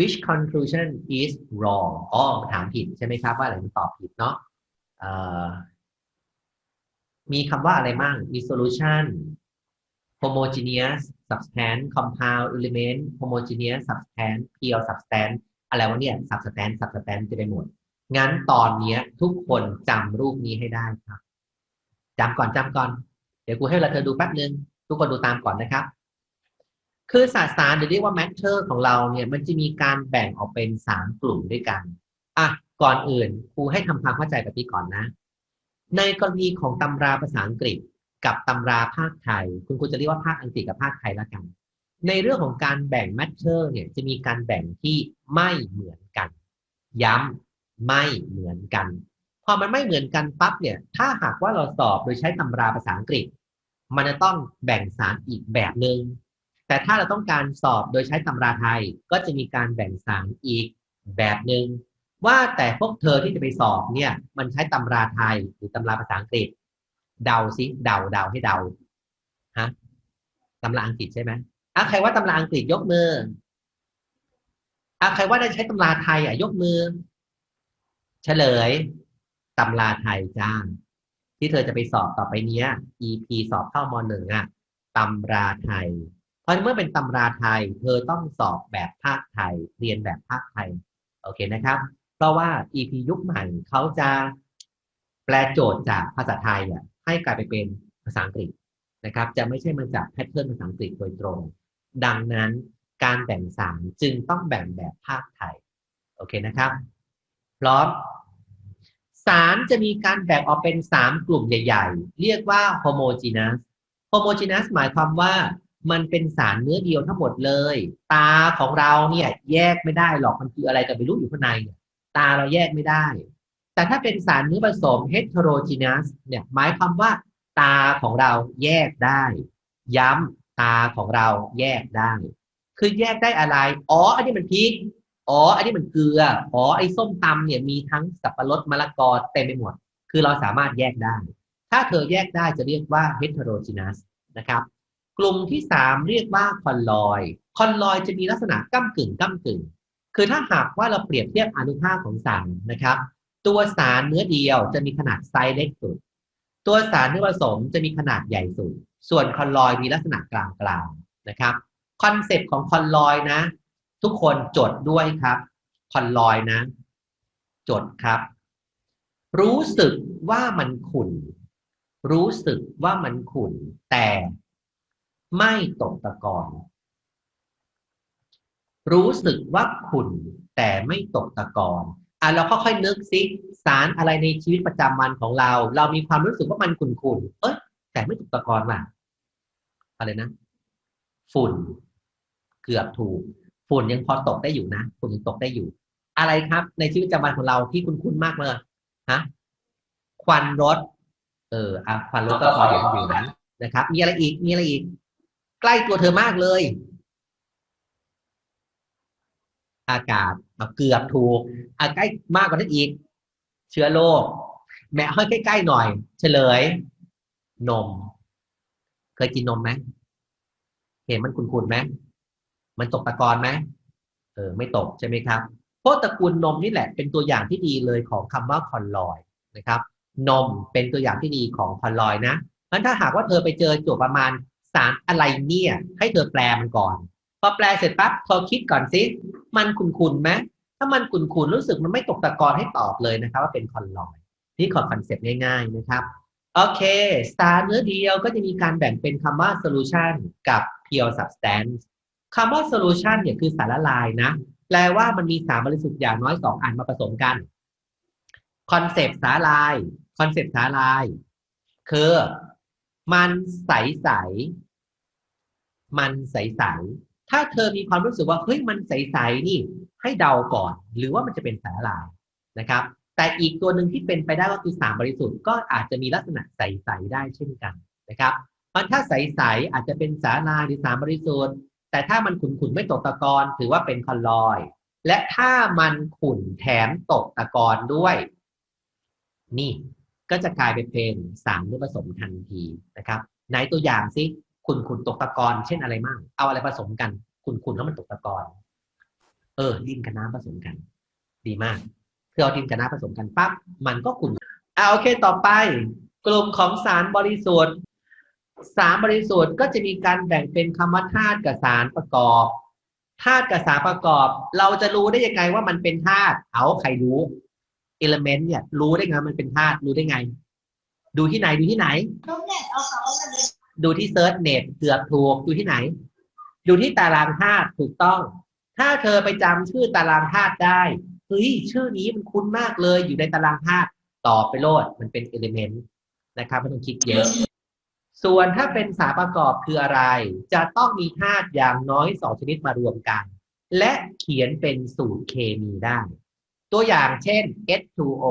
which conclusion is wrong อ๋อถามผิดใช่ไหมครับว่าอะไรตอบผิดเนาะมีคำว่าอะไรบ้างมี solution homogeneous substance compound element homogeneous substance pure substance อะไรวะเนี่ย substance substance จะไปหมด งั้นตอนนี้ทุกคนจำรูปนี้ให้ได้ครับจำก่อนจำก่อน เดี๋ยวกูให้เราเธอดูแป๊บนึง ทุกคนดูตามก่อนนะครับ คือสสารหรือเรียกว่า matter ของเราเนี่ยมันจะมีการแบ่งออกเป็นสามกลุ่มด้วยกันอะก่อนอื่นครูให้ทำความเข้าใจกับพี่ก่อนนะ ในกรณีของตำราภาษาอังกฤษกับตำราภาคไทย คุณครูจะเรียกว่าภาคอังกฤษกับภาคไทยละกัน ในเรื่องของการแบ่ง matter เนี่ยจะมีการแบ่งที่ไม่เหมือนกัน ย้ำไม่เหมือนกัน พอมันไม่เหมือนกันปั๊บเนี่ย ถ้าหากว่าเราสอบโดยใช้ตำราภาษาอังกฤษ มันจะต้องแบ่งสารอีกแบบหนึง่ง แต่ถ้าเราต้องการสอบโดยใช้ตำราไทยก็จะมีการแบ่งสารอีกแบบหนึง่งว่าแต่พวกเธอที่จะไปสอบเนี่ยมันใช้ตำราไทยหรือตำราภาษาอังกฤษ เดาซิเดาเดาให้เดาฮะตำราอังกฤษใช่ไหมอะใครว่าตำราอังกฤษยกมืออะใครว่าได้ใช้ตำราไทยอะยกมือ เฉลยตำราไทยจ้าที่เธอจะไปสอบต่อไปเนี้ย EP สอบเข้ามหนึ่งอะตำราไทย ราะเมื่อเป็นตำราไทย เธอต้องสอบแบบภาคไทย เรียนแบบภาคไทย โอเคนะครับ เพราะว่า EP ยุคใหม่เขาจะแปลโจทย์จากภาษาไทยอะให้กลายไปเป็นภาษาอังกฤษนะครับ จะไม่ใช่มาจากแพทเทิร์นภาษาอังกฤษโดยตรง ดังนั้นการแบ่งสารจึงต้องแบ่งแบบภาคไทย โอเคนะครับพร้อมสารจะมีการแบ่งออกเป็นสามกลุ่มใหญ่ ๆ เรียกว่า homogeneous homogeneous หมายความว่า มันเป็นสารเนื้อเดียวทั้งหมดเลย ตาของเราเนี่ย แยกไม่ได้หรอกมันคืออะไรกันไม่รู้อยู่ข้างในเนี่ยตาเราแยกไม่ได้ แต่ถ้าเป็นสารเนื้อผสม heterogeneous เนี่ยหมายความว่าตาของเราแยกได้ ย้ำตาของเราแยกได้ คือแยกได้อะไร อ๋อ อันนี้มันพริกอ๋อ อันนี้มันเกลือ อ๋อ ไอ้ส้มตำเนี่ยมีทั้งสับปะรดมะละกอเต็มไปหมด คือเราสามารถแยกได้ ถ้าเธอแยกได้จะเรียกว่า heterogeneous นะครับ กลุ่มที่สามเรียกว่าคอนลอย คอนลอยจะมีลักษณะก้ากึ่งก้ากึ่ง คือถ้าหากว่าเราเปรียบเทียบอนุภาคของสารนะครับ ตัวสารเนื้อเดียวจะมีขนาดไซส์เล็กสุด ตัวสารเนื้อผสมจะมีขนาดใหญ่สุด ส่วนคอนลอยมีลักษณะกลางๆนะครับ คอนเซปต์ของคอนลอยนะ ทุกคนจดด้วยครับ คอนลอยนะ จดครับ รู้สึกว่ามันขุ่นรู้สึกว่ามันขุ่นแต่ ไม่ตกตะกอน รู้สึกว่าขุ่นแต่ไม่ตกตะกอนอะเราค่อยๆนึกซิสารอะไรในชีวิตประจำวันของเรา เรามีความรู้สึกว่ามันขุ่นๆเอ้ยแต่ไม่ตกตะกอนว่ะอะไรนะ ฝุ่น เกือบถูก ฝุ่นยังพอตกได้อยู่นะฝุ่นยังตกได้อยู่ อะไรครับ ในชีวิตประจำวันของเราที่คุ้นมากเลยฮะควันรถ เอออะควันรถก็พอเห็นอยู่นะนะครับ มีอะไรอีกมีอะไรอีก ใกล้ตัวเธอมากเลย อากาศเกือบถูกอาใกล้มากกว่านั้นอีก เชื้อโรคแม่ให้ใกล้ๆหน่อย เฉลย นม เคยกินนมไหมเห็นมันขุ่นๆไหมมันตกตะกอนไหมเออ ไม่ตกใช่ไหมครับเพราะตระกูลนมนี่แหละเป็นตัวอย่างที่ดีเลยของคำว่าคอนลอยนะครับ นมเป็นตัวอย่างที่ดีของคอนลอยนะงั้นถ้าหากว่าเธอไปเจอโจทย์ประมาณ สารอะไรเนี่ย ให้เธอแปลมันก่อน พอแปลเสร็จปั๊บเธอคิดก่อนสิมันขุ่นๆไหมถ้ามันขุ่นๆรู้สึกมันไม่ตกตะกอนให้ตอบเลยนะครับ ว่าเป็นคอนลอยนี่ขอคอนเซ็ปต์ง่ายๆนะครับโอเคสารเนื้อเดียวก็จะมีการแบ่งเป็นคำว่า solution กับ pure substance คำว่า solution เนี่ยคือสารละลายนะ แปลว่ามันมีสารบริสุทธิ์อย่างน้อยสองอันมาผสมกันคอนเซปต์สารลายคอนเซปต์สารลายคือ มันใสใสมันใสใสถ้าเธอมีความรู้สึกว่าเฮ้ยมันใสใสนี่ ให้เดาก่อน หรือว่ามันจะเป็นสาลายนะครับ แต่อีกตัวหนึ่งที่เป็นไปได้ก็คือสารบริสุทธิ์ก็อาจจะมีลักษณะใสๆได้เช่นกันนะครับมันถ้าใสๆอาจจะเป็นสาลายหรือสารบริสุทธิ์ แต่ถ้ามันขุ่นๆไม่ตกตะกอนถือว่าเป็นคอลลอย และถ้ามันขุ่นแถมตกตะกอนด้วย นี่ ก็จะกลายเป็นเป็นสารเนื้ผสมทันทีนะครับไหนตัวอย่างซิขุ่นตกตะกอนเช่นอะไรมั่ง เอาอะไรผสมกันขุ่นแล้วมันตกตะกอนเออ ดินกับน้ำผสมกัน ดีมากคือเอาดินกับน้ำผสมกันปั๊บมันก็กลุ่มอ่าโอเคต่อไป กลุ่มของสารบริสุทธิ์สารบริสุทธิ์ก็จะมีการแบ่งเป็นคำว่าธาตุกับสารประกอบธาตุกับสารประกอบ เราจะรู้ได้ยังไงว่ามันเป็นธาตุเอาใครรู้ เอลเมนต์เนี่ย รู้ได้ไงมันเป็นธาตุรู้ได้ไง ดูที่ไหนดูที่ไหนลูกเน็ตเอาเขาว่ามันเป็นดูที่เซิร์ชเน็ตเกือบถูกดูที่ไหน ดูที่ตารางธาตุถูกต้อง ถ้าเธอไปจำชื่อตารางธาตุได้เฮ้ยชื่อนี้มันคุ้นมากเลยอยู่ในตารางธาตุตอบไปโลดมันเป็นเอลิเมนต์นะครับไม่ต้องคิดเยอะ ส่วนถ้าเป็นสารประกอบคืออะไร จะต้องมีธาตุอย่างน้อยสองชนิดมารวมกัน และเขียนเป็นสูตรเคมีได้ ตัวอย่างเช่น H2O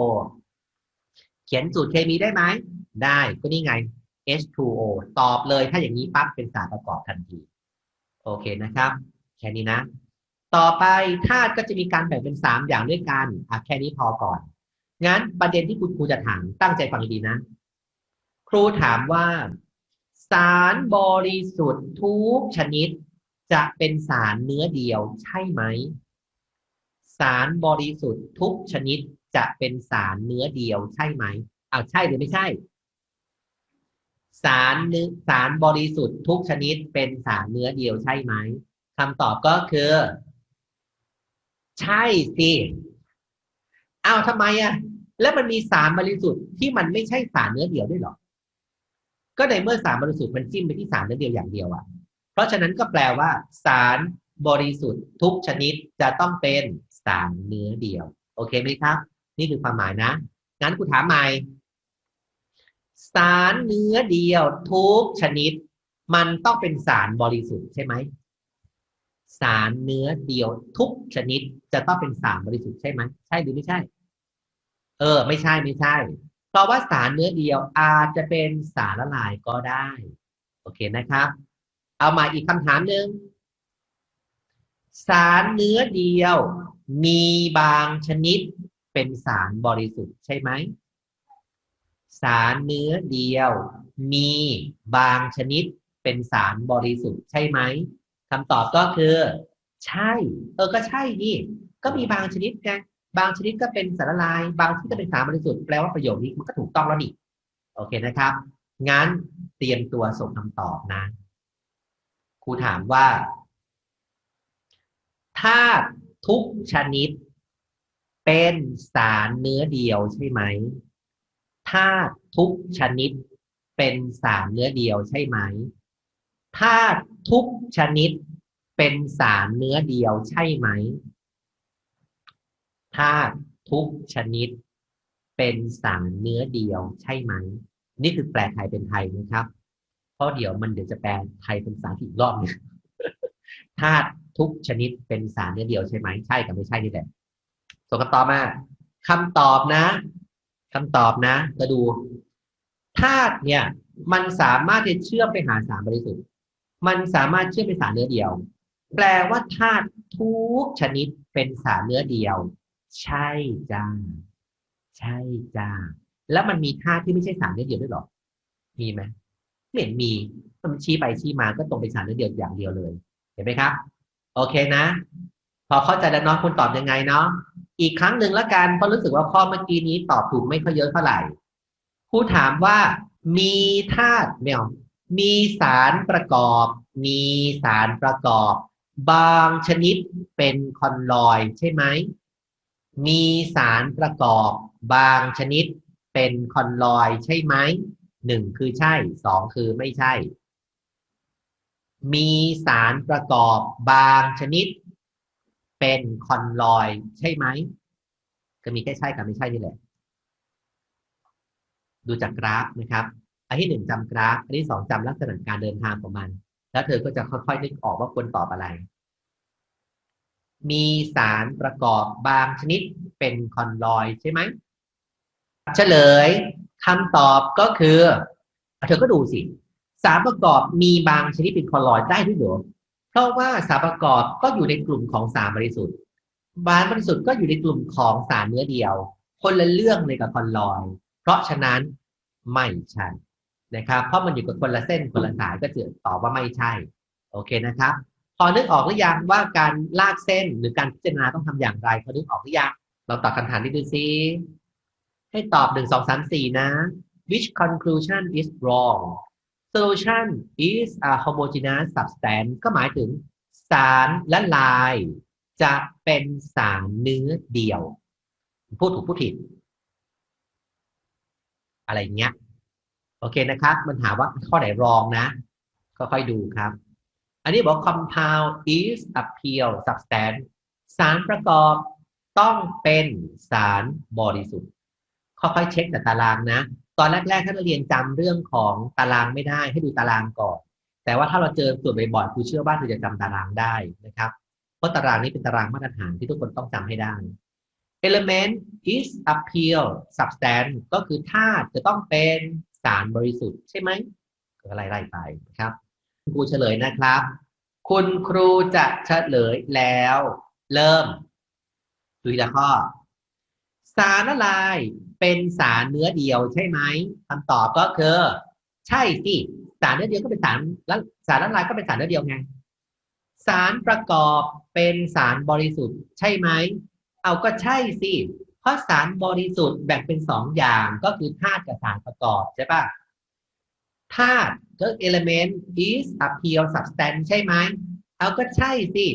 เขียนสูตรเคมีได้ไหม ได้ก็นี่ไง H2O ตอบเลยถ้าอย่างนี้ปั๊บเป็นสารประกอบทันที โอเคนะครับ แค่นี้นะ ต่อไปธาตุก็จะมีการแบ่งเป็นสามอย่างด้วยกันอะแค่นี้พอก่อน งั้นประเด็นที่คุณครูจะถามตั้งใจฟังดีนะ ครูถามว่า สารบริสุทธิ์ทุกชนิด จะเป็นสารเนื้อเดียวใช่ไหม สารบริสุทธิ์ทุกชนิดจะเป็นสารเนื้อเดียวใช่ไหมอ้าวใช่หรือไม่ใช่ สารเนื้อสารบริสุทธิ์ทุกชนิดเป็นสารเนื้อเดียวใช่ไหมคำตอบก็คือ ใช่สิอ้าวทำไมอะ แล้วมันมีสารบริสุทธิ์ที่มันไม่ใช่สารเนื้อเดียวด้วยหรอ ก็ในเมื่อสารบริสุทธิ์มันจิ้มไปที่สารเนื้อเดียวอย่างเดียวอะ เพราะฉะนั้นก็แปลว่า สารบริสุทธิ์ทุกชนิดจะต้องเป็น สารเนื้อเดียว โอเคไหมครับ นี่คือความหมายนะ งั้นกูถามใหม่ สารเนื้อเดียวทุกชนิด มันต้องเป็นสารบริสุทธิ์ใช่ไหม สารเนื้อเดียวทุกชนิดจะต้องเป็นสารบริสุทธิ์ใช่ไหม ใช่หรือไม่ใช่ เออ ไม่ใช่ไม่ใช่ เพราะว่าสารเนื้อเดียวอาจจะเป็นสารละลายก็ได้ โอเคนะครับ เอามาอีกคำถามหนึ่งสารเนื้อเดียว มีบางชนิดเป็นสารบริสุทธิ์ใช่ไหม สารเนื้อเดียว มีบางชนิดเป็นสารบริสุทธิ์ใช่ไหมคำตอบก็คือ ใช่ เออก็ใช่นี่ ก็มีบางชนิดไงบางชนิดก็เป็นสารละลาย บางชนิดก็เป็นสารบริสุทธิ์แปลว่าประโยคนี้มันก็ถูกต้องแล้วนี่โอเคนะครับ งั้นเตรียมตัวส่งคำตอบนะ ครูถามว่าธา ทุกชนิด เป็นสารเนื้อเดียวใช่ไหมธาตุทุกชนิด เป็นสารเนื้อเดียวใช่ไหมธาตุทุกชนิด เป็นสารเนื้อเดียวใช่ไหมธาตุทุกชนิด เป็นสารเนื้อเดียวใช่ไหมนี่คือแปลไทยเป็นไทยนะครับ เพราะเดี๋ยวมันเดี๋ยวจะแปลไทยเป็นภาษาอีกรอบหนึงธาตุ ทุกชนิดเป็นสารเนื้อเดียวใช่ไหมใช่กับไม่ใช่นี่แหละส่งคำตอบมาคำตอบนะคำตอบนะมาดูธาตุเนี่ย มันสามารถจะเชื่อมไปหาสารบริสุทธิ์ มันสามารถเชื่อมไปสารเนื้อเดียว แปลว่าธาตุทุกชนิดเป็นสารเนื้อเดียว ใช่จ้าใช่จ้าแล้วมันมีธาตุที่ไม่ใช่สารเนื้อเดียวด้วยหรอ มีไหมไม่เห็นมีมันชี้ไปชี้มาก็ตรงไปสารเนื้อเดียวอย่างเดียวเลย เห็นไหมครับ โอเคนะ พอเข้าใจแล้วเนาะคุณตอบยังไงเนาะอีกครั้งหนึ่งละกันเพราะรู้สึกว่าข้อเมื่อกี้นี้ตอบถูกไม่ค่อยเยอะเท่าไหร่ครูถามว่า มีธาตุไม่เอามีสารประกอบ มีสารประกอบ บางชนิดเป็นคอนลอยใช่ไหมมีสารประกอบ บางชนิดเป็นคอนลอยใช่ไหมหนึ่งคือใช่สองคือไม่ใช่ มีสารประกอบบางชนิด เป็นคอนลอยใช่ไหม ก็มีแค่ใช่กับไม่ใช่นี่แหละ ดูจากกราฟนะครับ อันที่หนึ่งจำกราฟ อันที่สองจำลักษณะการเดินทางของมัน แล้วเธอก็จะค่อยๆนึกออกว่าควรตอบอะไร มีสารประกอบบางชนิดเป็นคอนลอยใช่ไหมเฉลยคำตอบก็คือ เธอก็ดูสิ สารประกอบมีบางชนิดเป็นคอนลอยด์ได้ด้วยเหรอเพราะว่าสารประกอบก็อยู่ในกลุ่มของสารบริสุทธิ์บารบริสุทธิ์ก็อยู่ในกลุ่มของสารเนื้อเดียว คนละเรื่องเลยกับคอนลอยด์เพราะฉะนั้นไม่ใช่นะครับเพราะมันอยู่กับคนละเส้นคนละสายก็จะตอบว่าไม่ใช่ โอเคนะครับ พอนึกออกหรือยังว่าการลากเส้นหรือการพิจารณาต้องทำอย่างไรพอนึกออกหรือยังเราตอบคำถามนี้ดูซิให้ตอบหนึ่งสองสามสี่นะ which conclusion is wrong solution is a homogeneous substance ก็หมายถึงสารและลาย จะเป็นสารเนื้อเดียว พูดถูกพูดผิด อะไรเงี้ย โอเคนะครับ มันถามว่าข้อไหนรองนะ ก็ค่อยดูครับ อันนี้บอก compound is a pure substance สารประกอบต้องเป็นสารบริสุทธิ์ค่อยๆเช็คแต่ตารางนะ ตอนแรกๆถ้าเราเรียนจำเรื่องของตารางไม่ได้ให้ดูตารางก่อน แต่ว่าถ้าเราเจอส่วนบ่อยๆครูเชื่อว่าครูจะจำตารางได้นะครับเพราะตารางนี้เป็นตารางมาตรฐานที่ทุกคนต้องจำให้ได้ element is a pure substance ก็คือธาตุจะต้องเป็นสารบริสุทธิ์ใช่ไหมก็ไล่ๆไปนะครับครูเฉลยนะครับ คุณครูจะเฉลยแล้ว เริ่มดูทีละข้อ สารละลาย เป็นสารเนื้อเดียวใช่ไหมคำตอบก็คือ ใช่สิสารเนื้อเดียวก็เป็นสารแล้วสารละลายก็เป็นสารเนื้อเดียวไง สารประกอบเป็นสารบริสุทธิ์ ใช่ไหมเอาก็ใช่สิเพราะสารบริสุทธิ์แบ่งเป็นสองอย่างก็คือธาตุกับสารประกอบใช่ปะธาตุก็ element is a pure substance ใช่ไหมเอาก็ใช่สิ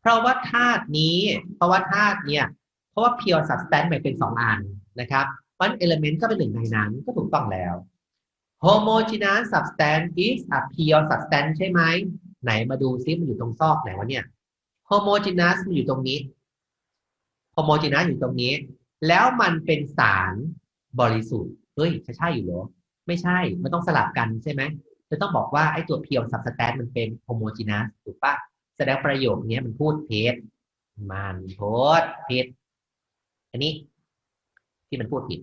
เพราะว่าธาตุนี้ เพราะว่าธาตุเนี่ย เพราะว่า pure substance แบ่งเป็นสองอันนะครับ เพราะ element ก็เป็นหนึ่งในนั้นก็ถูกต้องแล้ว homogeneous substance is a pure substance ใช่ไหมไหนมาดูซิมันอยู่ตรงซอกไหนวะเนี่ย homogeneous มันอยู่ตรงนี้ homogeneous อยู่ตรงนี้ แล้วมันเป็นสารบริสุทธิ์เฮ้ยจะใช่อยู่หรอ ไม่ใช่ มันต้องสลับกันใช่ไหมจะต้องบอกว่าไอ้ตัว pure substance มันเป็น homogeneous ถูกปะแสดงประโยคนี้มันพูดเท็จมันพูดผิดอันนี้ ที่มันพูดผิด